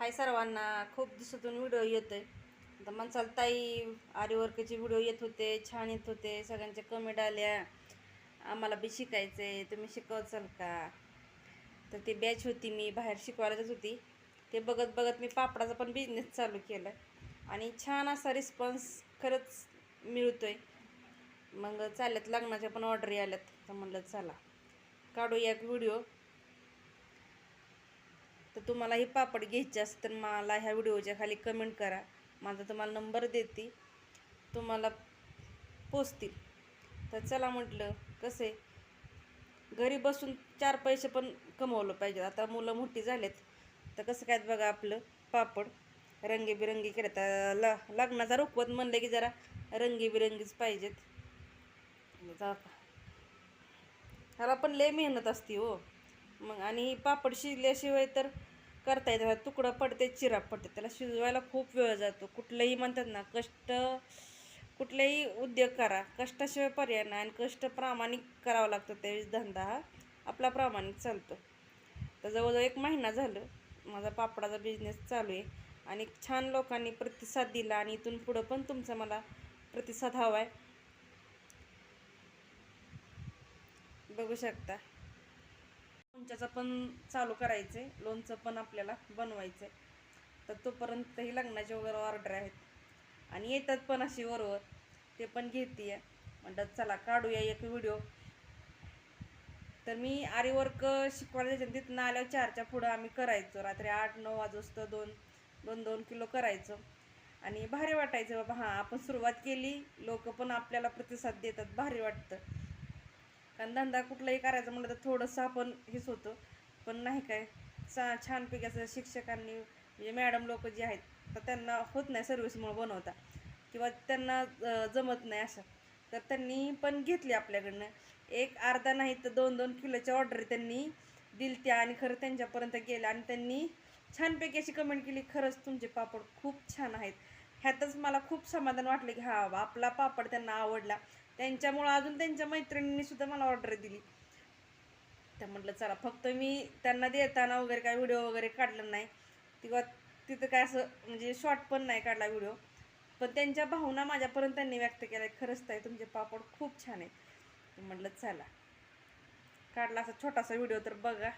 हाय सर्वांना खूप दिवसातून व्हिडिओ येतो आहे आता म्हणसाल ताई आरीवर्कचे व्हिडिओ येत होते छान येत होते सगळ्यांच्या कमेंट आल्या. आम्हाला बी शिकायचं आहे तुम्ही शिकवचाल का? तर ती बॅच होती मी बाहेर शिकवायला जात होती. ते बघत बघत मी पापडाचा पण बिझनेस चालू केला. आणि छान असा रिस्पॉन्स खरंच मिळतो आहे मग चालल्यात लग्नाच्या पण ऑर्डरी आल्यात तर म्हणलं चला काढूया एक व्हिडिओ तर तुम्हाला हे पापड घ्यायचे असतं तर मला ह्या व्हिडिओच्या खाली कमेंट करा. माझा तुम्हाला नंबर देते. तुम्हाला पोचतील. तर चला म्हटलं कसे घरी बसून चार पैसे पण कमवलं पाहिजे. आता मुलं मोठी झालेत. तर कसं काय बघा आपलं पापड रंगीबिरंगी केलं तर ल लग्नाचा रुखवत म्हणलं की जरा रंगीबिरंगीच पाहिजेत. ह्याला पण लय मेहनत असते हो. मग आणि ही पापड शिजल्याशिवाय तर करता येतं. तुकडं पडते चिरा पडते. त्याला शिजवायला खूप वेळ जातो. कुठलंही म्हणतात ना कष्ट कुठलेही उद्योग करा. कष्टाशिवाय पर्याय नाही आणि कष्ट प्रामाणिक करावं लागतं. त्यावेळेस धंदा हा आपला प्रामाणिक चालतो. तर जवळजवळ एक महिना झालं माझा पापडाचा बिझनेस चालू आहे आणि छान लोकांनी प्रतिसाद दिला आणि इथून पुढं पण तुमचा मला प्रतिसाद हवा आहे. बघू शकता. लोणच्याचं पण चालू करायचं आहे लोणचं पण आपल्याला बनवायचं आहे तर तोपर्यंतही लग्नाचे वगैरे ऑर्डर आहेत. आणि येतात पण अशी वरवर. ते पण घेते म्हणतात चला काढूया एक व्हिडिओ तर मी आरीवर्क शिकवायला जायचं तिथनं आल्यावर चारच्या पुढं आम्ही करायचो. रात्री आठ नऊ वाजता दोन दोन दोन किलो करायचो. आणि भारी वाटायचं बाबा हां आपण सुरुवात केली. लोक पण आपल्याला प्रतिसाद देतात. भारी वाटतं. कारण धंदा कुठलाही करायचा म्हटलं तर थोडंसं आपण हेच होतं. पण नाही काय चा छानपैकी असं शिक्षकांनी म्हणजे मॅडम लोक जे आहेत तर त्यांना होत नाही सर्व्हिसमुळे बनवता. किंवा त्यांना जमत नाही असं. तर त्यांनी पण घेतली आपल्याकडनं. एक अर्धा नाही तर दोन दोन किलोच्या ऑर्डर त्यांनी दिल त्या आणि खरं त्यांच्यापर्यंत गेल्या. आणि त्यांनी छानपैकी अशी कमेंट केली खरंच तुमचे पापड खूप छान आहेत. ह्यातच मला खूप समाधान वाटलं की हा आपला पापड त्यांना आवडला. त्यांच्यामुळं अजून त्यांच्या मैत्रिणींनी सुद्धा मला ऑर्डर दिली. तर म्हटलं चला फक्त मी त्यांना देताना वगैरे काय व्हिडिओ वगैरे काढला नाही. किंवा तिथं काय असं म्हणजे शॉर्ट पण नाही काढला व्हिडिओ पण त्यांच्या भावना माझ्यापर्यंत त्यांनी व्यक्त केल्या. खरंच ताई तुमचे पापड खूप छान आहेत. म्हटलं चला. काढला असा छोटासा व्हिडिओ तर बघा.